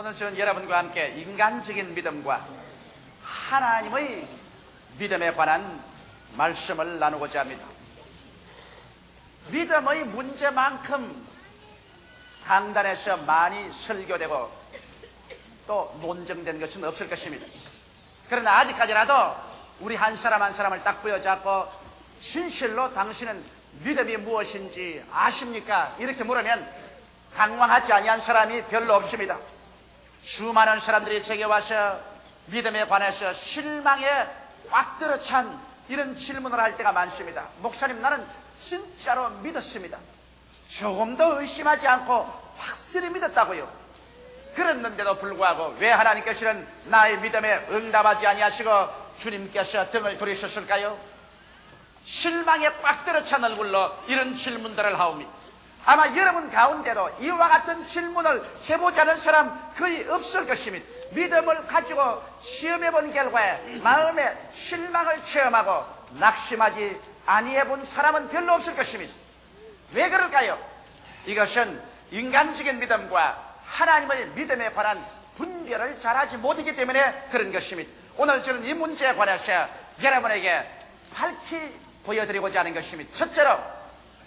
오늘 저는 여러분과 함께 인간적인 믿음과 하나님의 믿음에 관한 말씀을 나누고자 합니다. 믿음의 문제만큼 강단에서 많이 설교되고 또 논쟁된 것은 없을 것입니다. 그러나 아직까지라도 우리 한 사람 한 사람을 딱 부여잡고 진실로 당신은 믿음이 무엇인지 아십니까? 이렇게 물으면 당황하지 아니한 사람이 별로 없습니다. 수많은 사람들이 제게 와서 믿음에 관해서 실망에 꽉 들어찬 이런 질문을 할 때가 많습니다. 목사님 나는 진짜로 믿었습니다. 조금도 의심하지 않고 확실히 믿었다고요. 그랬는데도 불구하고 왜 하나님께서는 나의 믿음에 응답하지 아니하시고 주님께서 등을 돌리셨을까요? 실망에 꽉 들어찬 얼굴로 이런 질문들을 하옵니다. 아마 여러분 가운데도 이와 같은 질문을 해보자는 사람 거의 없을 것입니다. 믿음을 가지고 시험해 본 결과에 마음에 실망을 체험하고 낙심하지 아니해 본 사람은 별로 없을 것입니다. 왜 그럴까요? 이것은 인간적인 믿음과 하나님의 믿음에 관한 분별을 잘하지 못하기 때문에 그런 것입니다. 오늘 저는 이 문제에 관해서 여러분에게 밝히 보여드리고자 하는 것입니다. 첫째로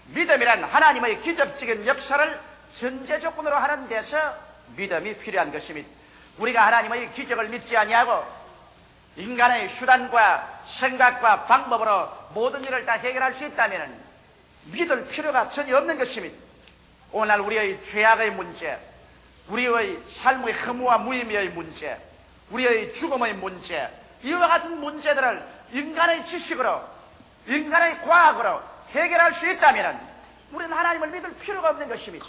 믿음이란 하나님의 기적적인 역사를 전제 조건으로 하는 데서 믿음이 필요한 것입니다. 우리가 하나님의 기적을 믿지 아니하고 인간의 수단과 생각과 방법으로 모든 일을 다 해결할 수 있다면 믿을 필요가 전혀 없는 것입니다. 오늘날 우리의 죄악의 문제, 우리의 삶의 허무와 무의미의 문제, 우리의 죽음의 문제, 이와 같은 문제들을 인간의 지식으로, 인간의 과학으로 해결할 수 있다면 우리는 하나님을 믿을 필요가 없는 것입니다.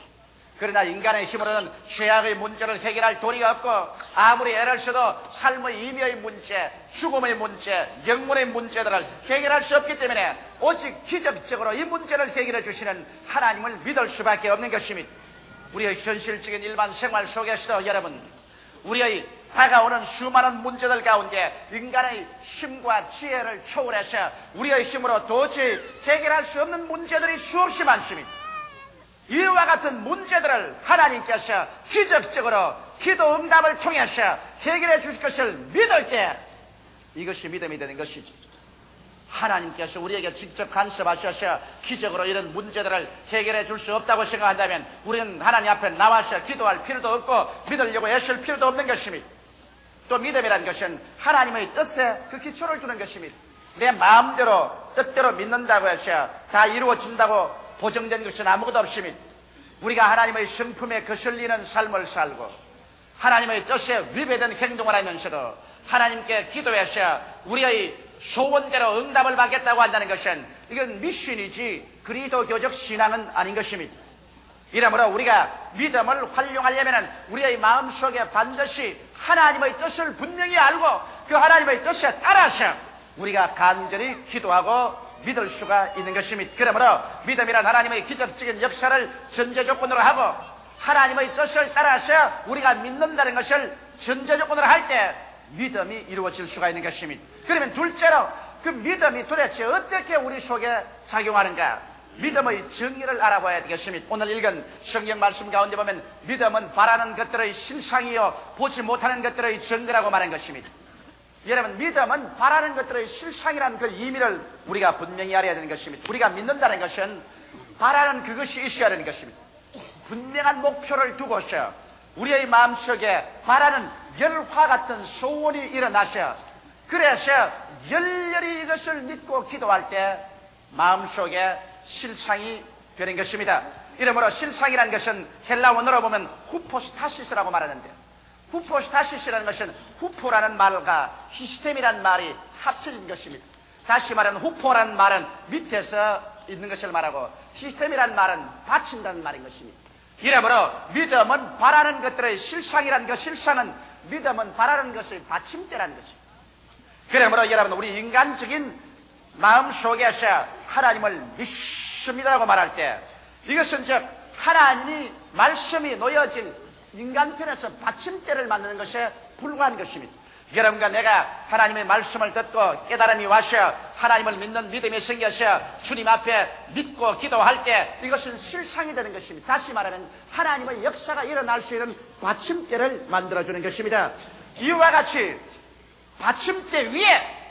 그러나 인간의 힘으로는 죄악의 문제를 해결할 도리가 없고 아무리 애를 써도 삶의 의미의 문제, 죽음의 문제, 영문의 문제들을 해결할 수 없기 때문에 오직 기적적으로 이 문제를 해결해 주시는 하나님을 믿을 수밖에 없는 것입니다. 우리의 현실적인 일반 생활 속에서도 여러분 우리의 다가오는 수많은 문제들 가운데 인간의 힘과 지혜를 초월해서 우리의 힘으로 도저히 해결할 수 없는 문제들이 수없이 많습니다. 이와 같은 문제들을 하나님께서 기적적으로 기도 응답을 통해서 해결해 주실 것을 믿을 때 이것이 믿음이 되는 것이지. 하나님께서 우리에게 직접 간섭하셔서 기적으로 이런 문제들을 해결해 줄 수 없다고 생각한다면 우리는 하나님 앞에 나와서 기도할 필요도 없고 믿으려고 애쓸 필요도 없는 것입니다. 또 믿음이라는 것은 하나님의 뜻에 그 기초를 두는 것입니다. 내 마음대로 뜻대로 믿는다고 해서 다 이루어진다고 보정된 것은 아무것도 없습니다. 우리가 하나님의 성품에 거슬리는 삶을 살고 하나님의 뜻에 위배된 행동을 하면서도 하나님께 기도해서 우리의 소원대로 응답을 받겠다고 한다는 것은 이건 미신이지 그리스도교적 신앙은 아닌 것입니다. 이러므로 우리가 믿음을 활용하려면 우리의 마음속에 반드시 하나님의 뜻을 분명히 알고 그 하나님의 뜻에 따라서 우리가 간절히 기도하고 믿을 수가 있는 것입니다. 그러므로 믿음이란 하나님의 기적적인 역사를 전제 조건으로 하고 하나님의 뜻을 따라서 우리가 믿는다는 것을 전제 조건으로 할 때 믿음이 이루어질 수가 있는 것입니다. 그러면 둘째로 그 믿음이 도대체 어떻게 우리 속에 작용하는가? 믿음의 정의를 알아봐야 되겠습니다. 오늘 읽은 성경 말씀 가운데 보면 믿음은 바라는 것들의 실상이요 보지 못하는 것들의 증거라고 말한 것입니다. 여러분 믿음은 바라는 것들의 실상이라는 그 의미를 우리가 분명히 알아야 되는 것입니다. 우리가 믿는다는 것은 바라는 그것이 있어야 되는 것입니다. 분명한 목표를 두고서 우리의 마음속에 바라는 열화 같은 소원이 일어나서 그래서 열렬히 이것을 믿고 기도할 때 마음속에 실상이 되는 것입니다. 이러므로 실상이라는 것은 헬라 원어로 보면 후포스타시스라고 말하는데요. 후포스타시스라는 것은 후포라는 말과 히스템이라는 말이 합쳐진 것입니다. 다시 말하면 후포라는 말은 밑에서 있는 것을 말하고 히스템이라는 말은 받친다는 말인 것입니다. 이러므로 믿음은 바라는 것들의 실상이라는 것, 실상은 믿음은 바라는 것을 받침대라는 것입니다. 그러므로 여러분 우리 인간적인 마음 속에서 하나님을 믿습니다라고 말할 때 이것은 즉 하나님이 말씀이 놓여진 인간편에서 받침대를 만드는 것에 불과한 것입니다. 여러분과 내가 하나님의 말씀을 듣고 깨달음이 와서 하나님을 믿는 믿음이 생겨서 주님 앞에 믿고 기도할 때 이것은 실상이 되는 것입니다. 다시 말하면 하나님의 역사가 일어날 수 있는 받침대를 만들어주는 것입니다. 이와 같이 받침대 위에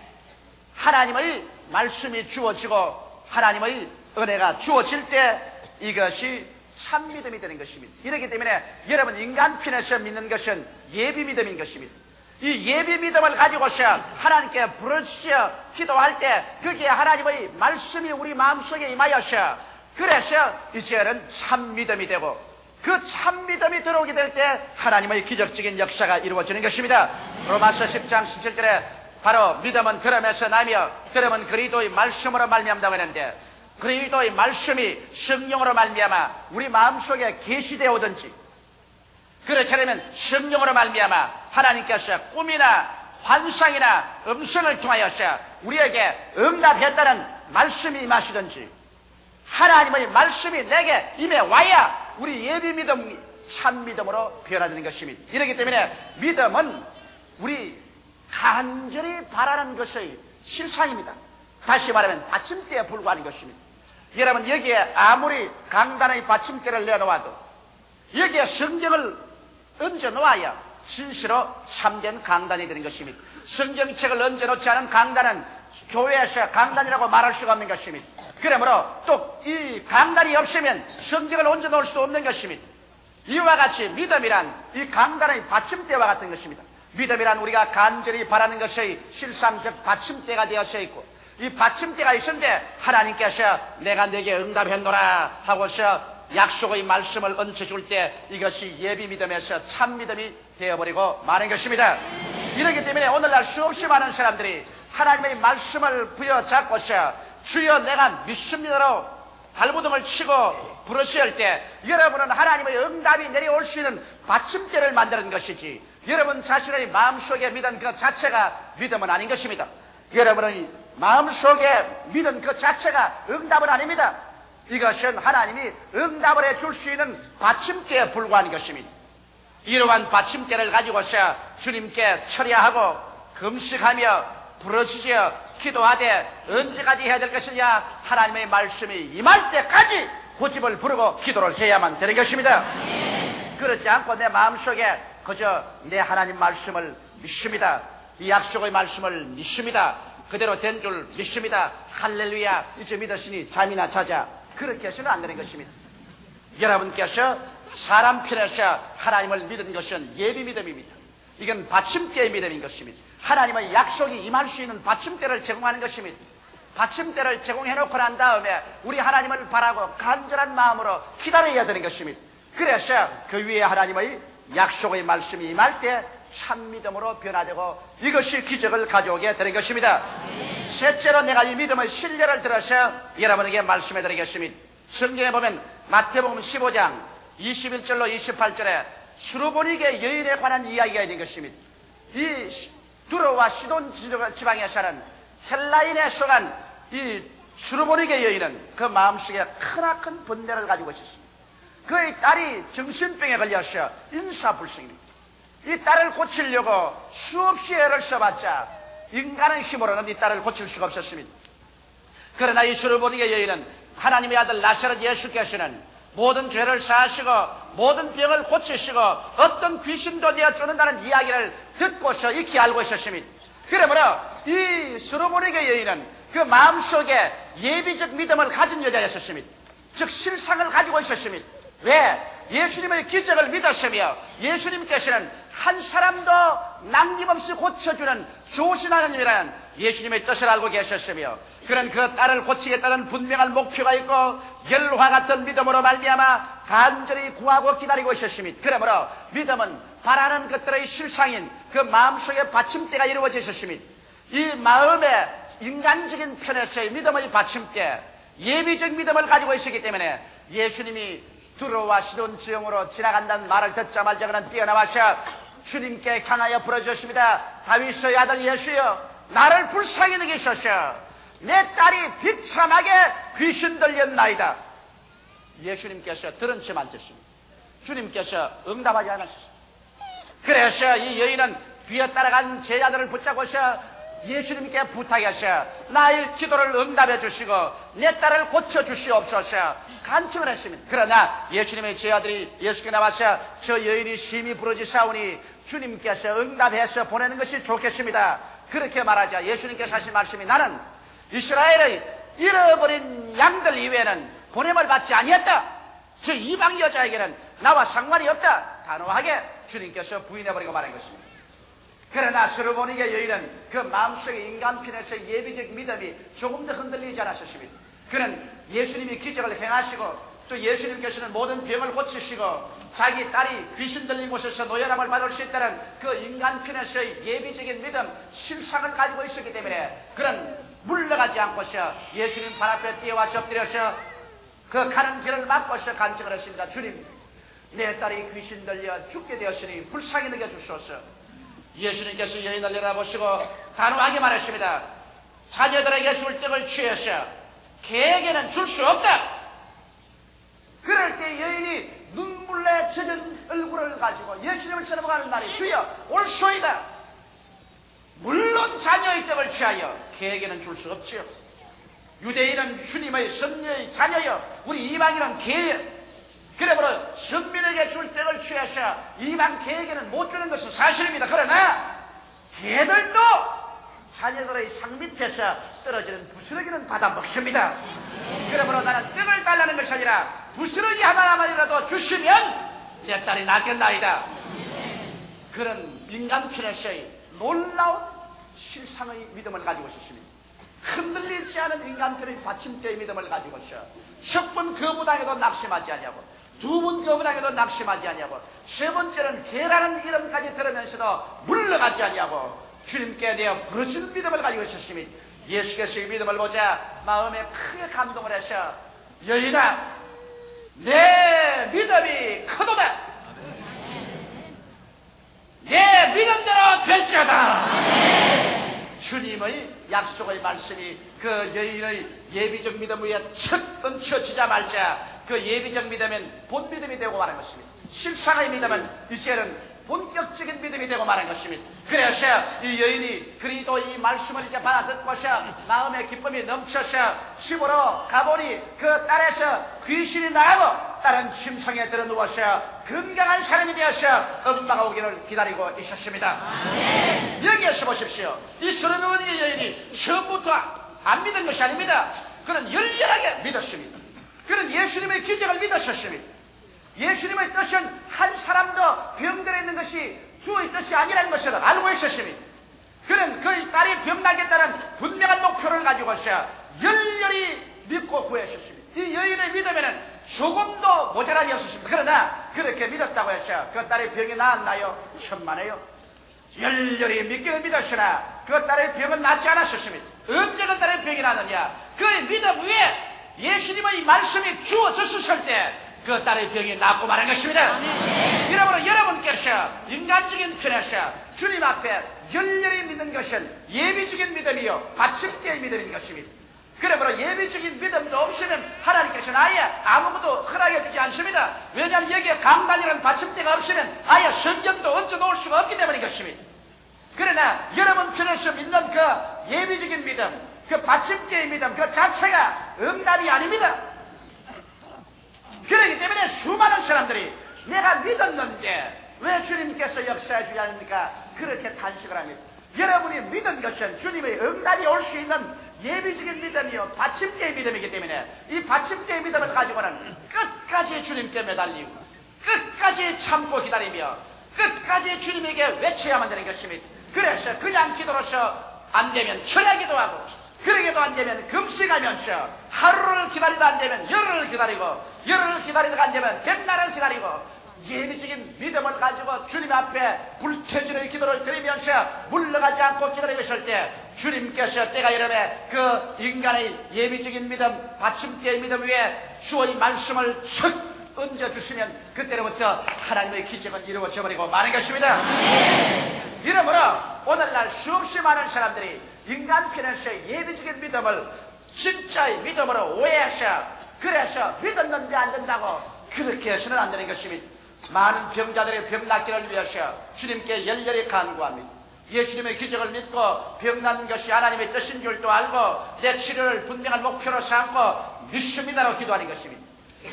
하나님의 말씀이 주어지고 하나님의 은혜가 주어질 때 이것이 참 믿음이 되는 것입니다. 이렇기 때문에 여러분 인간 편에서 믿는 것은 예비 믿음인 것입니다. 이 예비 믿음을 가지고서 하나님께 부르짖어 기도할 때 그게 하나님의 말씀이 우리 마음속에 임하여서 그래서 이제는 참 믿음이 되고 그 참 믿음이 들어오게 될 때 하나님의 기적적인 역사가 이루어지는 것입니다. 로마서 10장 17절에 바로 믿음은 들음에서 나며 들음은 그리스도의 말씀으로 말미암다고 했는데 그리스도의 말씀이 성령으로 말미암아 우리 마음속에 계시되어 오든지 그렇지 않으면 성령으로 말미암아 하나님께서 꿈이나 환상이나 음성을 통하여서 우리에게 응답했다는 말씀이 임하시든지 하나님의 말씀이 내게 임해 와야 우리 예비 믿음 참 믿음으로 변화되는 것입니다. 이렇기 때문에 믿음은 우리 간절히 바라는 것의 실상입니다. 다시 말하면 받침대에 불과한 것입니다. 여러분 여기에 아무리 강단의 받침대를 내놓아도 여기에 성경을 얹어 놓아야 진실로 참된 강단이 되는 것입니다. 성경책을 얹어 놓지 않은 강단은 교회에서 강단이라고 말할 수가 없는 것입니다. 그러므로 또 이 강단이 없으면 성경을 얹어 놓을 수도 없는 것입니다. 이와 같이 믿음이란 이 강단의 받침대와 같은 것입니다. 믿음이란 우리가 간절히 바라는 것의 실상적 받침대가 되어져 있고 이 받침대가 있는데 하나님께서 내가 내게 응답했노라 하고서 약속의 말씀을 얹혀줄 때 이것이 예비 믿음에서 참 믿음이 되어버리고 마는 것입니다. 이렇기 때문에 오늘날 수없이 많은 사람들이 하나님의 말씀을 부여잡고서 주여 내가 믿습니다로 발부둥을 치고 부르시할 때 여러분은 하나님의 응답이 내려올 수 있는 받침대를 만드는 것이지 여러분 자신의 마음속에 믿은 그 자체가 믿음은 아닌 것입니다. 여러분의 마음속에 믿은 그 자체가 응답은 아닙니다. 이것은 하나님이 응답을 해줄 수 있는 받침대에 불과한 것입니다. 이러한 받침대를 가지고서 주님께 철야하고 금식하며 부르짖어 기도하되 언제까지 해야 될 것이냐 하나님의 말씀이 임할 때까지 고집을 부르고 기도를 해야만 되는 것입니다. 그렇지 않고 내 마음속에 그저 내 하나님 말씀을 믿습니다. 이 약속의 말씀을 믿습니다. 그대로 된 줄 믿습니다. 할렐루야 이제 믿었으니 잠이나 자자 그렇게 해서는 안 되는 것입니다. 여러분께서 사람 편에서 하나님을 믿은 것은 예비 믿음입니다. 이건 받침대의 믿음인 것입니다. 하나님의 약속이 임할 수 있는 받침대를 제공하는 것입니다. 받침대를 제공해 놓고 난 다음에 우리 하나님을 바라고 간절한 마음으로 기다려야 되는 것입니다. 그래서 그 위에 하나님의 약속의 말씀이 임할 때 참 믿음으로 변화되고 이것이 기적을 가져오게 되는 것입니다. 셋째로 내가 이 믿음의 신뢰를 들어서 여러분에게 말씀해 드리겠습니다. 성경에 보면 마태복음 15장 21절로 28절에 수로보니게 여인에 관한 이야기가 있는 것입니다. 이 두로와 시돈 지방에 사는 헬라인에 속한 이 수로보니게 여인은 그 마음속에 크나큰 번뇌를 가지고 있었습니다. 그의 딸이 정신병에 걸려서 인사불성입니다. 이 딸을 고치려고 수없이 애를 써봤자 인간의 힘으로는 이 딸을 고칠 수가 없었습니다. 그러나 이 수르보니게 여인은 하나님의 아들 나사렛 예수께서는 모든 죄를 사하시고 모든 병을 고치시고 어떤 귀신도 되어 주는다는 이야기를 듣고서 익히 알고 있었습니다. 그러므로 이 수르보니게 여인은 그 마음속에 예비적 믿음을 가진 여자였었습니다. 즉 실상을 가지고 있었습니다. 왜? 예수님의 기적을 믿었으며 예수님께서는 한 사람도 남김없이 고쳐주는 좋으신 하나님이라는 예수님의 뜻을 알고 계셨으며 그런 그 딸을 고치겠다는 분명한 목표가 있고 열화 같은 믿음으로 말미암아 간절히 구하고 기다리고 있었습니다. 그러므로 믿음은 바라는 것들의 실상인 그 마음속의 받침대가 이루어져 있었습니다. 이 마음의 인간적인 편에서의 믿음의 받침대 예비적 믿음을 가지고 있었기 때문에 예수님이 두로와 시돈 지형으로 지나간다는 말을 듣자마자 그는 뛰어나와서 주님께 향하여 부르짖었습니다. 다윗의 아들 예수여 나를 불쌍히 여기소서 내 딸이 비참하게 귀신 들렸나이다. 예수님께서 들은 채만 듣습니다. 주님께서 응답하지 않았습니다. 그래서 이 여인은 뒤에 따라간 제자들을 붙잡고서 예수님께 부탁하셔 나의 기도를 응답해 주시고 내 딸을 고쳐 주시옵소서 간청을 했습니다. 그러나 예수님의 제자들이 예수께 나와서 저 여인이 심히 부러지사오니 주님께서 응답해서 보내는 것이 좋겠습니다. 그렇게 말하자 예수님께서 하신 말씀이 나는 이스라엘의 잃어버린 양들 이외에는 보냄을 받지 아니했다. 저 이방 여자에게는 나와 상관이 없다. 단호하게 주님께서 부인해버리고 말한 것입니다. 그러나 스르보니게 여인은 그 마음속의 인간편에서 예비적 믿음이 조금 더 흔들리지 않았습니다. 그는 예수님이 기적을 행하시고 또 예수님께서는 모든 병을 고치시고 자기 딸이 귀신 들린 곳에서 노예람을 받을 수 있다는 그 인간편에서의 예비적인 믿음, 실상을 가지고 있었기 때문에 그는 물러가지 않고서 예수님 발 앞에 뛰어와서 엎드려서 그 가는 길을 막고서 간증을 했습니다. 주님, 내 딸이 귀신 들려 죽게 되었으니 불쌍히 느껴 주소서. 예수님께서 여인을 내려보시고 단호하게 말했습니다. 자녀들에게 줄 떡을 취해서 개에게는 줄 수 없다. 그럴 때 여인이 눈물에 젖은 얼굴을 가지고 예수님을 쳐다보는 말이 주여 올소이다. 물론 자녀의 떡을 취하여 개에게는 줄 수 없지요. 유대인은 주님의 선녀의 자녀여 우리 이방인은 개여 그러므로 선민에게 줄 떡을 취하셔 이방 개에게는 못 주는 것은 사실입니다. 그러나 개들도 자녀들의 상 밑에서 떨어지는 부스러기는 받아 먹습니다. 그러므로 나는 떡을 달라는 것이 아니라 부스러기 하나만이라도 주시면 내 딸이 낫겠나이다. 그런 인간 편에서의 놀라운 실상의 믿음을 가지고 있습니다. 흔들리지 않은 인간편의 받침대의 믿음을 가지고 있어. 첫번 거부당해도 낙심하지 아니하고 두번 거부당해도 낙심하지 아니하고 세 번째는 개라는 이름까지 들으면서도 물러가지 아니하고 주님께 대해 부르짖는 믿음을 가지고 있었으니 예수께서 이 믿음을 보자 마음에 크게 감동을 하셔 여인아 내 믿음이 크도다. 내 믿음대로 될지어다. 주님의 약속의 말씀이 그 여인의 예비적 믿음 위에 척 얹혀지자 말자 그 예비적 믿음은 본 믿음이 되고 말한 것입니다. 실상의 믿음은 이제는 본격적인 믿음이 되고 말한 것입니다. 그래서 이 여인이 그리도 이 말씀을 이제 받아 듣고서 마음의 기쁨이 넘쳐서 집으로 가보니 그 딸에서 귀신이 나가고 딸은 침상에 들어 누워서 건강한 사람이 되어서 엄마가 오기를 기다리고 있었습니다. 여기에서 보십시오. 이 서른원의 여인이 처음부터 안 믿은 것이 아닙니다. 그는 열렬하게 믿었습니다. 그는 예수님의 기적을 믿었었습니다. 예수님의 뜻은 한 사람도 병들어 있는 것이 주의 뜻이 아니라는 것을 알고 있었습니다. 그는 그의 딸이 병나겠다는 분명한 목표를 가지고서 열렬히 믿고 구했었습니다. 이 여인의 믿음에는 조금도 모자람이 없었습니다. 그러나 그렇게 믿었다고 해서 그 딸의 병이 나았나요? 천만에요. 열렬히 믿기는 믿었으나 그 딸의 병은 낫지 않았었습니다. 언제 그 딸의 병이 나느냐? 그의 믿음 위에 예수님의 말씀이 주어졌을 때 그 딸의 병이 낫고 말한 것입니다. 여러분, 여러분께서 인간적인 편에서 주님 앞에 열렬히 믿는 것은 예비적인 믿음이요. 받침대의 믿음인 것입니다. 그러므로 예비적인 믿음도 없으면 하나님께서는 아예 아무것도 허락해 주지 않습니다. 왜냐하면 여기에 강단이라는 받침대가 없으면 아예 성경도 얹어 놓을 수가 없기 때문인 것입니다. 그러나 여러분 편에서 믿는 그 예비적인 믿음, 그 받침대의 믿음, 그 자체가 응답이 아닙니다. 그렇기 때문에 수많은 사람들이 내가 믿었는데 왜 주님께서 역사해 주지 않습니까? 그렇게 탄식을 합니다. 여러분이 믿은 것은 주님의 응답이 올 수 있는 예비적인 믿음이요. 받침대의 믿음이기 때문에 이 받침대의 믿음을 가지고는 끝까지 주님께 매달리고 끝까지 참고 기다리며 끝까지 주님에게 외쳐야만 되는 것입니다. 그래서 그냥 기도로서 안 되면 철야 기도하고 그러게도 안 되면 금식하면서 하루를 기다리다 안 되면 열흘을 기다리고 열흘을 기다리다가 안 되면 백날을 기다리고 예비적인 믿음을 가지고 주님 앞에 불태진의 기도를 드리면서 물러가지 않고 기다리고 있을 때 주님께서 때가 이름에 그 인간의 예비적인 믿음 받침대의 믿음 위에 주의 말씀을 척 얹어주시면 그때로부터 하나님의 기적은 이루어져 버리고 마는 것입니다. 이러므로 오늘날 수없이 많은 사람들이 인간 편에서의 예비적인 믿음을 진짜의 믿음으로 오해하셔 그래서 믿었는데 안 된다고 그렇게 해서는 안 되는 것입니다. 많은 병자들의 병 낫기를 위하여 주님께 열렬히 간구합니다. 예수님의 기적을 믿고 병 낫는 것이 하나님의 뜻인 줄도 알고 내 치료를 분명한 목표로 삼고 믿습니다로 기도하는 것입니다.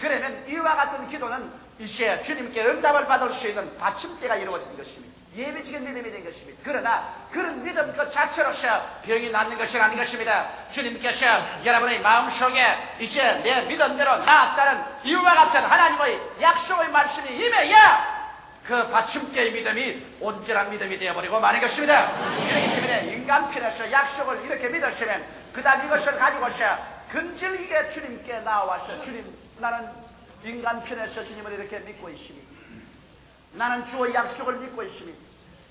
그러면 이와 같은 기도는 이제 주님께 응답을 받을 수 있는 받침대가 이루어진 것입니다. 예비적인 믿음이 된 것입니다. 그러나 그런 믿음 그 자체로서 병이 낫는 것이 아닌 것입니다. 주님께서 여러분의 마음속에 이제 내 믿은 대로 나았다는 이와 같은 하나님의 약속의 말씀이 임해야 그 받침대의 믿음이 온전한 믿음이 되어버리고 마는 것입니다. 그렇기 때문에 인간 편에서 약속을 이렇게 믿으시면 그 다음 이것을 가지고서 근질기게 주님께 나와서 주님 나는 인간 편에서 주님을 이렇게 믿고 있습니다. 나는 주의 약속을 믿고 있습니다.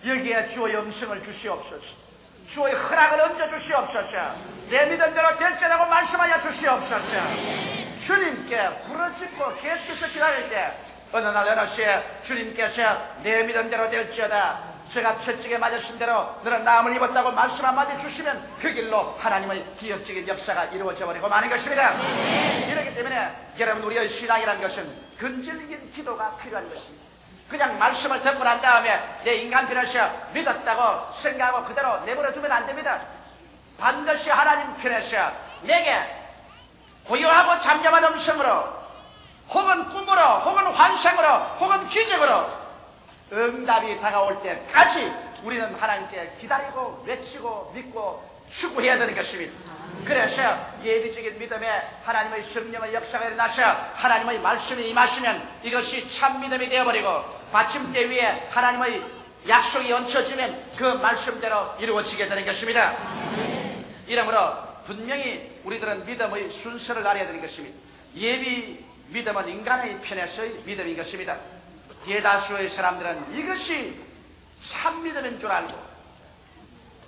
여기에 주의 음성을 주시옵소서. 주의 허락을 얹어 주시옵소서. 내 믿은 대로 될지라고 말씀하여 주시옵소서. 주님께 부르짖고 계속해서 기다릴 때 어느 날 어느 시에 주님께서 내 믿은 대로 될지어다. 제가 채찍에 맞으신 대로 너는 나음을 입었다고 말씀 한마디 주시면 그 길로 하나님의 기억적인 역사가 이루어져 버리고 마는 것입니다. 이렇기 때문에 여러분 우리의 신앙이라는 것은 근질긴 기도가 필요한 것입니다. 그냥 말씀을 듣고 난 다음에 내 인간편에서 믿었다고 생각하고 그대로 내버려 두면 안 됩니다. 반드시 하나님 편에서 내게 고요하고 잠잠한 음성으로 혹은 꿈으로 혹은 환상으로 혹은 기적으로 응답이 다가올 때까지 우리는 하나님께 기다리고 외치고 믿고 추구해야 되는 것입니다. 그래서 예비적인 믿음에 하나님의 성령의 역사가 일어나서 하나님의 말씀이 임하시면 이것이 참 믿음이 되어버리고 받침대 위에 하나님의 약속이 얹혀지면 그 말씀대로 이루어지게 되는 것입니다. 이러므로 분명히 우리들은 믿음의 순서를 알아야 되는 것입니다. 예비 믿음은 인간의 편에서의 믿음인 것입니다. 대다수의 사람들은 이것이 참 믿음인 줄 알고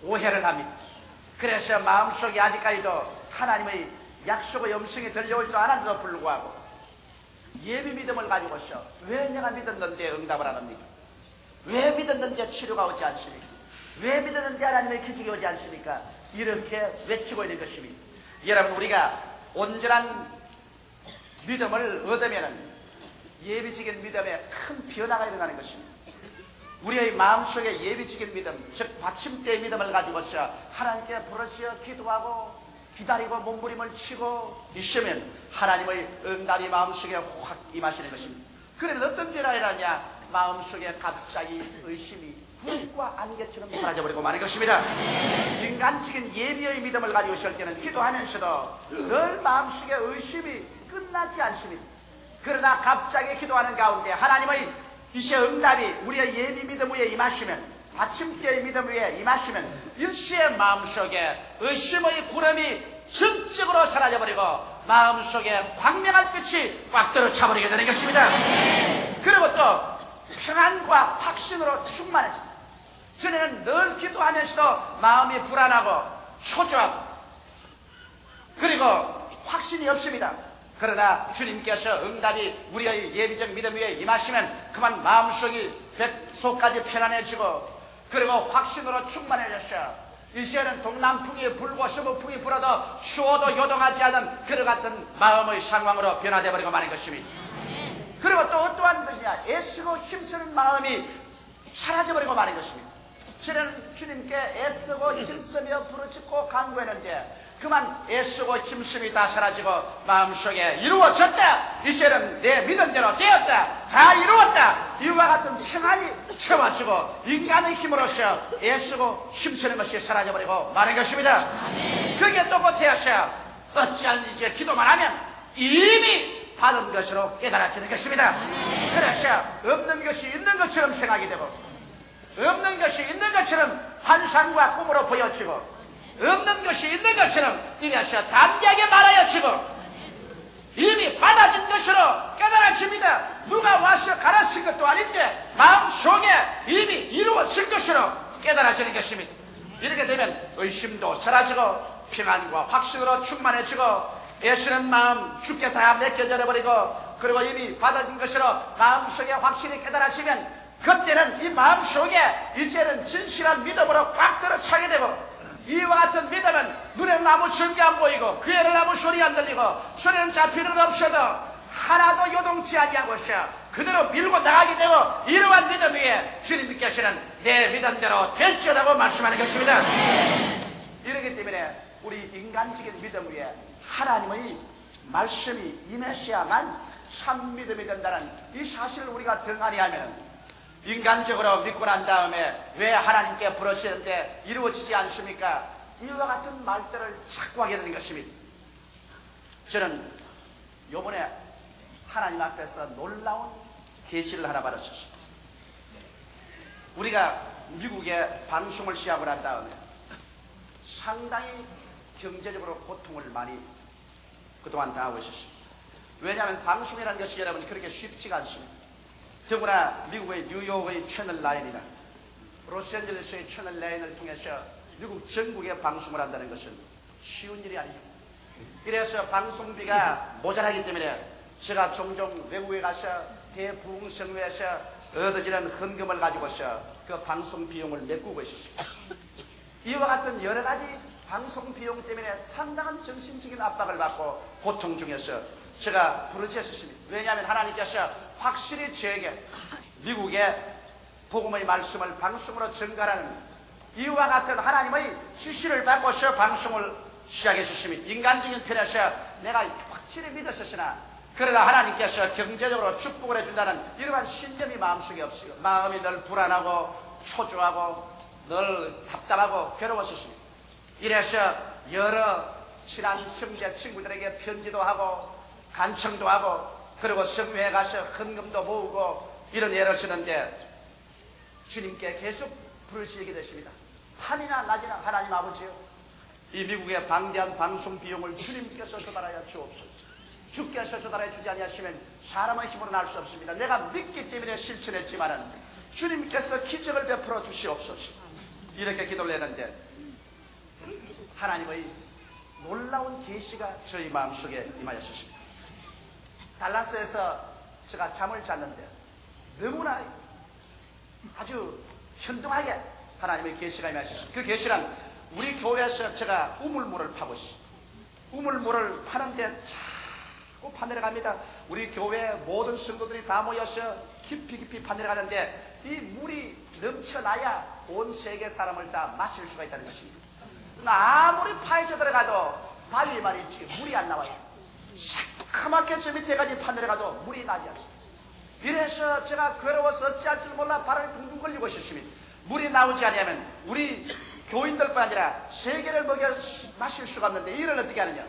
오해를 합니다. 그래서 마음속에 아직까지도 하나님의 약속의 음성이 들려오지도 않았는데도 불구하고 예비 믿음을 가지고서 왜 내가 믿었는데 응답을 안 합니까? 왜 믿었는데 치료가 오지 않습니까? 왜 믿었는데 하나님의 기적이 오지 않습니까? 이렇게 외치고 있는 것입니다. 여러분 우리가 온전한 믿음을 얻으면 예비적인 믿음에 큰 변화가 일어나는 것입니다. 우리의 마음속에 예비적인 믿음, 즉 받침대의 믿음을 가지고 서 하나님께 부르짖어 기도하고 기다리고 몸부림을 치고 있으면 하나님의 응답이 마음속에 확 임하시는 것입니다. 그러면 어떤 일어나냐? 마음속에 갑자기 의심이 불과 안개처럼 사라져버리고 마는 것입니다. 인간적인 예비의 믿음을 가지고 있을 때는 기도하면서도 늘 마음속에 의심이 끝나지 않습니다. 그러나 갑자기 기도하는 가운데 하나님의 이세 응답이 우리의 예비 믿음 위에 임하시면 받침대의 믿음 위에 임하시면 일시의 마음속에 의심의 구름이 전적으로 사라져버리고 마음속에 광명한 빛이 꽉 들어차버리게 되는 것입니다. 그리고 또 평안과 확신으로 충만해집니다. 전에는 늘 기도하면서도 마음이 불안하고 초조하고 그리고 확신이 없습니다. 그러나 주님께서 응답이 우리의 예비적 믿음 위에 임하시면 그만 마음속이 백소까지 편안해지고 그리고 확신으로 충만해졌어요. 이제는 동남풍이 불고 서부풍이 불어도 추워도 요동하지 않은 그런 같은 마음의 상황으로 변화되어 버리고 마는 것입니다. 그리고 또 어떠한 것이냐 애쓰고 힘쓰는 마음이 사라져버리고 마는 것입니다. 저는 주님께 애쓰고 힘쓰며 부르짖고 간구했는데 그만 애쓰고 힘쓰이 다 사라지고 마음속에 이루어졌다. 이제는 내 믿은 대로 되었다. 다 이루었다. 이와 같은 평안이 채워지고 인간의 힘으로서 애쓰고 힘쓰는 것이 사라져버리고 마는 것입니다. 그게 또 못해야서 어찌할 이제 기도만 하면 이미 받은 것으로 깨달아지는 것입니다. 그래서 없는 것이 있는 것처럼 생각이 되고 없는 것이 있는 것처럼 환상과 꿈으로 보여지고 없는 것이 있는 것처럼 이래서 담대하게 말하여지고 이미 받아진 것으로 깨달아집니다. 누가 와서 가르친 것도 아닌데 마음속에 이미 이루어진 것으로 깨달아지는 것입니다. 이렇게 되면 의심도 사라지고 평안과 확신으로 충만해지고 애쓰는 마음 죽게 다 맡겨져 버리고 그리고 이미 받아진 것으로 마음속에 확신이 깨달아지면 그때는 이 마음속에 이제는 진실한 믿음으로 꽉 들어차게 되고 이와 같은 믿음은 눈에는 아무 증거 안 보이고 귀에는 아무 소리 안 들리고 소리는 잡히는 건 없어도 하나도 요동치 아니하고서 그대로 밀고 나가게 되고 이러한 믿음 위에 주님께서는 내 믿음대로 될지라고 말씀하는 것입니다. 이러기 때문에 우리 인간적인 믿음 위에 하나님의 말씀이 임하셔야만 참 믿음이 된다는 이 사실을 우리가 등한히 하면 인간적으로 믿고 난 다음에 왜 하나님께 부르시는데 이루어지지 않습니까? 이와 같은 말들을 자꾸 하게 되는 것입니다. 저는 요번에 하나님 앞에서 놀라운 계시를 하나 받았었습니다. 우리가 미국에 방송을 시작을 한 다음에 상당히 경제적으로 고통을 많이 그동안 당하고 있었습니다. 왜냐하면 방송이라는 것이 여러분 그렇게 쉽지가 않습니다. 더구나 미국의 뉴욕의 채널 라인이나 로스앤젤레스의 채널 라인을 통해서 미국 전국에 방송을 한다는 것은 쉬운 일이 아니죠. 그래서 방송비가 모자라기 때문에 제가 종종 외국에 가서 대부흥성회에서 얻어지는 헌금을 가지고서 그 방송 비용을 메꾸고 있었습니다. 이와 같은 여러 가지 방송 비용 때문에 상당한 정신적인 압박을 받고 고통 중에서 제가 부르짖었습니다. 왜냐하면 하나님께서 확실히 저에게 미국의 복음의 말씀을 방송으로 전가하는 이와 같은 하나님의 지시를 받고서 방송을 시작해 주십니다. 인간적인 편에서 내가 확실히 믿었으나 그러나 하나님께서 경제적으로 축복을 해준다는 이러한 신념이 마음속에 없어요. 마음이 늘 불안하고 초조하고 늘 답답하고 괴로웠었습니다. 이래서 여러 친한 형제 친구들에게 편지도 하고 간청도 하고 그리고 성회에 가서 헌금도 모으고 이런 예를 쓰는데 주님께 계속 부르시게 되십니다. 밤이나 낮이나 하나님 아버지요. 이 미국의 방대한 방송 비용을 주님께서 조달하여 주옵소서. 주께서 조달해 주지 아니하시면 사람의 힘으로는 알 수 없습니다. 내가 믿기 때문에 실천했지만은 주님께서 기적을 베풀어 주시옵소서. 이렇게 기도를 했는데 하나님의 놀라운 계시가 저희 마음속에 임하였습니다. 달라스에서 제가 잠을 잤는데 너무나 아주 현동하게 하나님의 계시가 임하셨습니다. 그 계시란 우리 교회에서 제가 우물물을 파고 있습니다. 우물물을 파는데 자꾸 파내려갑니다. 우리 교회 모든 성도들이 다 모여서 깊이 깊이 파내려가는데 이 물이 넘쳐나야 온 세계 사람을 다 마실 수가 있다는 것입니다. 아무리 파헤쳐 들어가도 바위 말이지 물이 안 나와요. 새카맣게 저 밑에까지 파내려가도 물이 나지 않습니다. 이래서 제가 괴로워서 어찌할 줄 몰라 발을 둥둥 걸리고 있었습니다. 물이 나오지 않으면 우리 교인들뿐 아니라 세계를 먹여 마실 수가 없는데 이를 어떻게 하느냐.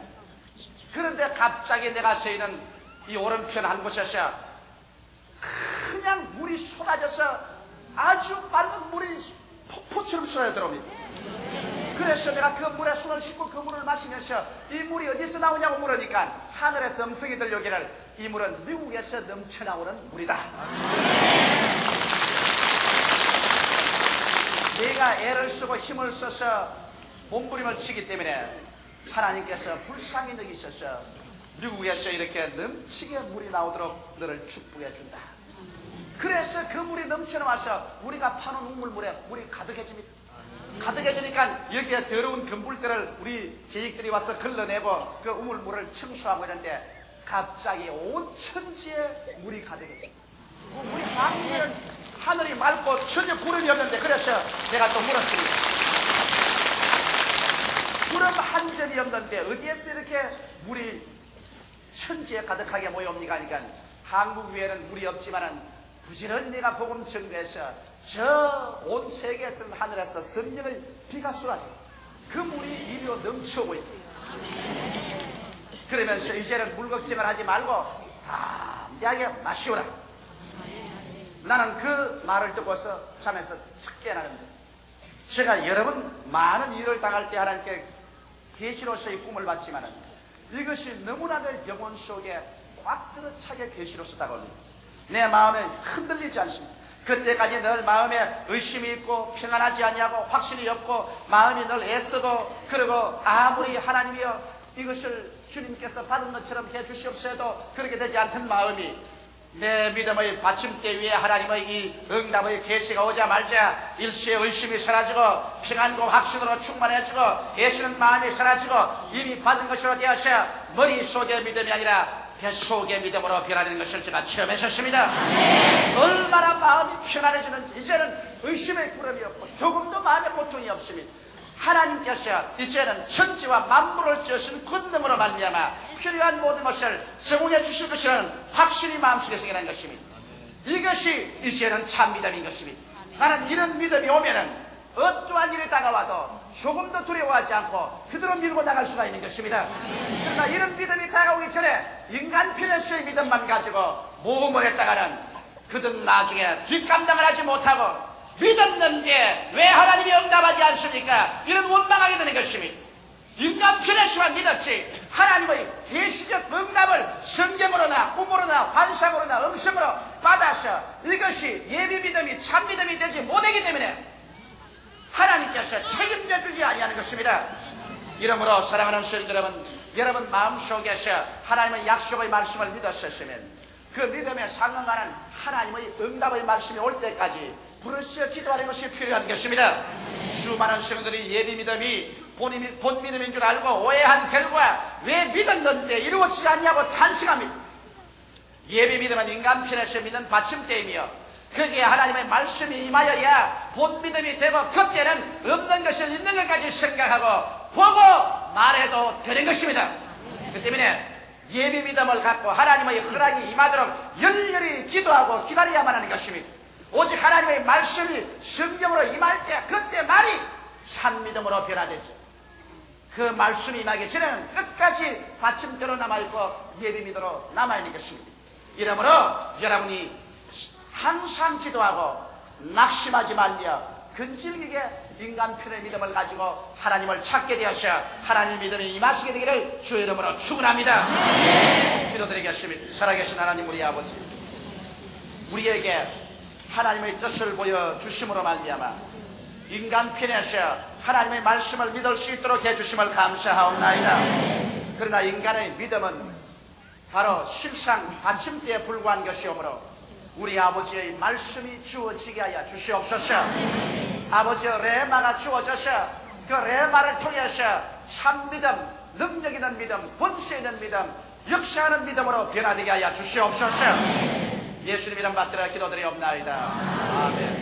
그런데 갑자기 내가 서 있는 이 오른편 한 곳에서 그냥 물이 쏟아져서 아주 맑은 물이 폭포처럼 쏟아져 들어옵니다. 그래서 내가 그 물에 손을 씻고 그 물을 마시면서 이 물이 어디서 나오냐고 물으니까 하늘에서 음성이 들려오기를 이 물은 미국에서 넘쳐나오는 물이다. 내가 애를 쓰고 힘을 써서 몸부림을 치기 때문에 하나님께서 불쌍히 여기셔서 미국에서 이렇게 넘치게 물이 나오도록 너를 축복해 준다. 그래서 그 물이 넘쳐나와서 우리가 파는 우물물에 물이 가득해집니다. 가득해지니까 여기에 더러운 금불들을 우리 제익들이 와서 걸러내고 그 우물물을 청소하고 있는데 갑자기 온 천지에 물이 가득해집니다. 그 물이 하늘은 하늘이 맑고 전혀 구름이 없는데 그래서 내가 또 물었습니다. 구름 한 점이 없는데 어디에서 이렇게 물이 천지에 가득하게 모여옵니까? 그러니까 한국 위에는 물이 없지만은 부지런히 내가 복음 전도해서 저 온 세계에서 하늘에서 성령의 비가 쏟아져 그 물이 이리로 넘쳐오고 있다. 그러면서 이제는 물 걱정을 하지 말고 담대하게 마시오라. 나는 그 말을 듣고서 잠에서 착 깨어나는데 제가 여러 번 많은 일을 당할 때 하나님께 계시로서의 꿈을 받지만 이것이 너무나 내 영혼 속에 꽉 들어차게 계시로서 다가옵니다. 내 마음에 흔들리지 않습니다. 그때까지 늘 마음에 의심이 있고 평안하지 아니하고 확신이 없고 마음이 늘 애쓰고 그리고 아무리 하나님이여 이것을 주님께서 받은 것처럼 해 주시옵소도 그렇게 되지 않던 마음이 내 믿음의 받침대 위에 하나님의 이 응답의 계시가 오자 말자 일시의 의심이 사라지고 평안과 확신으로 충만해지고 예수는 마음이 사라지고 이미 받은 것으로 되어서 머릿속의 믿음이 아니라 뱃 속의 믿음으로 변화되는 것을 제가 체험했었습니다. 얼마나 마음이 편안해지는지 이제는 의심의 구름이 없고 조금도 마음의 고통이 없습니다. 하나님께서 이제는 천지와 만물을 지으신 권능으로 말미암아 필요한 모든 것을 제공해 주실 것이라는 확신이 마음속에 생겨난 것입니다. 이것이 이제는 참 믿음인 것입니다. 나는 이런 믿음이 오면은 어떠한 일이 다가와도 조금도 두려워하지 않고 그대로 밀고 나갈 수가 있는 것입니다. 그러나 이런 믿음이 다가오기 전에 인간 필요시의 믿음만 가지고 모험을 했다가는 그든 나중에 뒷감당을 하지 못하고 믿었는데 왜 하나님이 응답하지 않습니까? 이런 원망하게 되는 것입니다. 인간 필요시만 믿었지 하나님의 계시적 응답을 성경으로나 꿈으로나 환상으로나 음성으로 받아서 이것이 예비 믿음이 참 믿음이 되지 못하기 때문에 하나님께서 책임져 주지 아니하는 것입니다. 이러므로 사랑하는 성도 여러분, 여러분 마음속에서 하나님의 약속의 말씀을 믿었었으면 그 믿음에 상응하는 하나님의 응답의 말씀이 올 때까지 부르짖어 기도하는 것이 필요한 것입니다. 수많은 성도들이 예비 믿음이 본인, 본 믿음인 줄 알고 오해한 결과 왜 믿었는데 이루어지지 않냐고 탄식합니다. 예비 믿음은 인간 편에서 믿는 받침대이며 거기에 하나님의 말씀이 임하여야 본 믿음이 되고 그때는 없는 것을 있는 것까지 생각하고 보고 말해도 되는 것입니다. 그 때문에 예비 믿음을 갖고 하나님의 허락이 임하도록 열렬히 기도하고 기다려야만 하는 것입니다. 오직 하나님의 말씀이 성경으로 임할 때 그때 말이 참 믿음으로 변화되죠. 그 말씀이 임하기 전에는 끝까지 받침대로 남아있고 예비 믿음으로 남아있는 것입니다. 이러므로 여러분이 항상 기도하고 낙심하지 말며 근질기게 인간 편의 믿음을 가지고 하나님을 찾게 되어서 하나님 믿음이 임하시게 되기를 주 이름으로 축원합니다. 기도드리겠습니다. 살아계신 하나님 우리 아버지 우리에게 하나님의 뜻을 보여 주심으로 말미암아 인간 편에서 하나님의 말씀을 믿을 수 있도록 해주심을 감사하옵나이다. 그러나 인간의 믿음은 바로 실상 받침대에 불과한 것이오므로 우리 아버지의 말씀이 주어지게 하여 주시옵소서. 아버지의 레마가 주어져서 그 레마를 통해서 참 믿음, 능력 있는 믿음, 본세 있는 믿음, 역사하는 믿음으로 변화되게 하여 주시옵소서. 예수님 이름 받들어 기도드리옵나이다. 아멘.